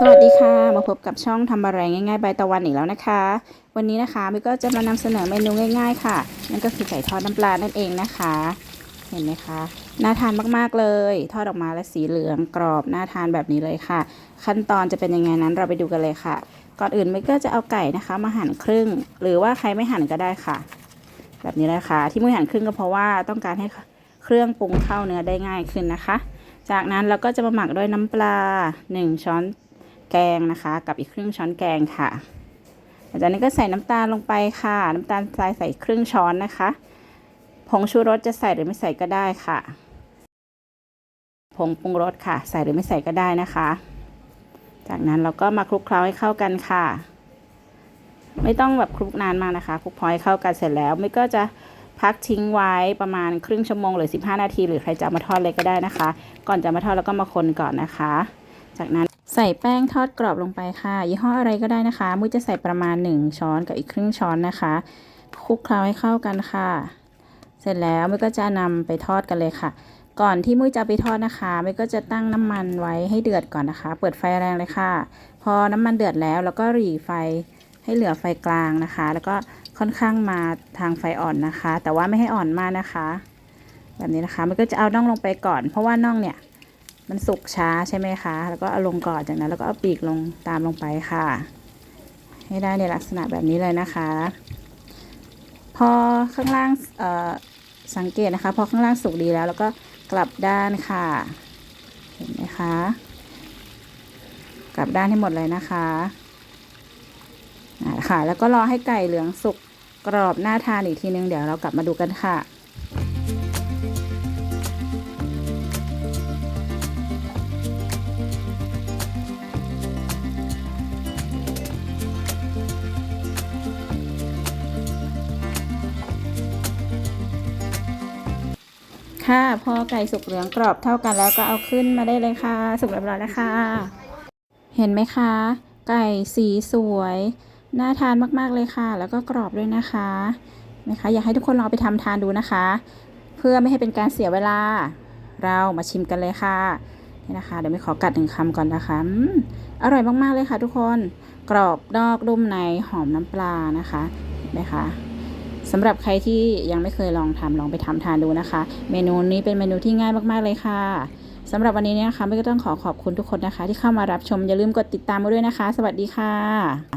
สวัสดีค่ะ มาพบกับช่องทำอะไรง่ายๆใบตะวันอีกแล้วนะคะ วันนี้นะคะมิก็จะมานำเสนอเมนูง่าย ๆ ค่ะ นั่นก็คือไก่ทอดน้ำปลานั่นเองนะคะ เห็นไหมคะน่าทานมากๆเลย ทอดออกมาแล้วสีเหลืองกรอบน่าทานแบบนี้เลยค่ะ ขั้นตอนจะเป็นยังไงนั้นเราไปดูกันเลยค่ะ ก่อนอื่นมิก็จะเอาไก่นะคะ มาหั่นครึ่ง หรือว่าใครไม่หั่นก็ได้ค่ะ แบบนี้เลยค่ะ ที่มือหั่นครึ่งก็เพราะว่าต้องการให้เครื่องปรุงเข้าเนื้อได้ง่ายขึ้นนะคะ จากนั้นเราก็จะมาหมักด้วยน้ำปลา 1 ช้อน แกงนะคะ กับอีกครึ่งช้อนแกงค่ะหลังจากนั้นก็ใส่น้ำตาลลงไปค่ะ น้ำตาลทรายใส่ครึ่งช้อนนะคะผงชูรสจะใส่หรือไม่ใส่ก็ได้ค่ะผงปรุงรสค่ะ ใส่หรือไม่ใส่ก็ได้นะคะ จากนั้นเราก็มาคลุกเคล้าให้เข้ากันค่ะ ไม่ต้องแบบคลุกนานมากนะคะคลุกพอให้เข้ากันเสร็จแล้ว ไม่ก็จะพักทิ้งไว้ประมาณครึ่งชั่วโมงหรือ 15 นาที หรือใครจะมาทอดเลยก็ได้นะคะ ก่อนจะมาทอดแล้วก็มาคนก่อนนะคะ จากนั้น ใส่แป้งทอดกรอบลงไปค่ะยี่ห้ออะไรก็ได้นะคะ มุ้ยจะใส่ประมาณ 1 ช้อนกับอีกครึ่งช้อนนะคะคลุกเคล้าให้เข้ากันค่ะ เสร็จแล้วมุ้ยก็จะนำไปทอดกันเลยค่ะ ก่อนที่มุ้ยจะไปทอดนะคะมุ้ยก็จะตั้งน้ำมันไว้ให้เดือดก่อนนะคะ เปิดไฟแรงเลยค่ะ พอน้ำมันเดือดแล้วแล้วก็หรี่ไฟให้เหลือไฟกลางนะคะ แล้วก็ค่อนข้างมาทางไฟอ่อนนะคะ แต่ว่าไม่ให้อ่อนมากนะคะ แบบนี้นะคะมันก็จะเอาน่องลงไปก่อน เพราะว่าน่องเนี่ย มันสุกช้าใช่ไหมคะ แล้วก็เอาลงก่อนจากนั้นแล้วก็เอาปีกลงตามลงไปค่ะ ให้ได้ในลักษณะแบบนี้เลยนะคะ พอข้างล่างสังเกตนะคะ พอข้างล่างสุกดีแล้ว แล้วก็กลับด้านค่ะ เห็นไหมคะ กลับด้านให้หมดเลยนะคะค่ะแล้วก็รอให้ไก่เหลืองสุกกรอบน่าทานอีกทีนึงเดี๋ยวเรากลับมาดูกันค่ะ ค่ะ พอไก่สุกเหลืองกรอบเท่ากันแล้วก็เอาขึ้นมาได้เลยค่ะ สุกเรียบร้อยแล้วค่ะ เห็นไหมคะ ไก่สีสวย น่าทานมากๆเลยค่ะ แล้วก็กรอบด้วยนะคะนะคะ อยากให้ทุกคนลองไปทำทานดูนะคะ เพื่อไม่ให้เป็นการเสียเวลา เรามาชิมกันเลยค่ะนี่นะคะ เดี๋ยวไม่ขอกัดหนึ่งคำก่อนนะคะออร่อยมากๆเลยค่ะ ทุกคน กรอบนอกนุ่มในหอมน้ำปลานะคะเห็นไหมคะ สำหรับใครที่ยังไม่เคยลองทำลองไปทำทานดูนะคะ เมนูนี้เป็นเมนูที่ง่ายมาก ๆ เลยค่ะสำหรับวันนี้เนี่ยนะคะไม่ก็ต้องขอขอบคุณทุกคนนะคะ ที่เข้ามารับชมอย่าลืมกดติดตามมาด้วยนะคะ สวัสดีค่ะ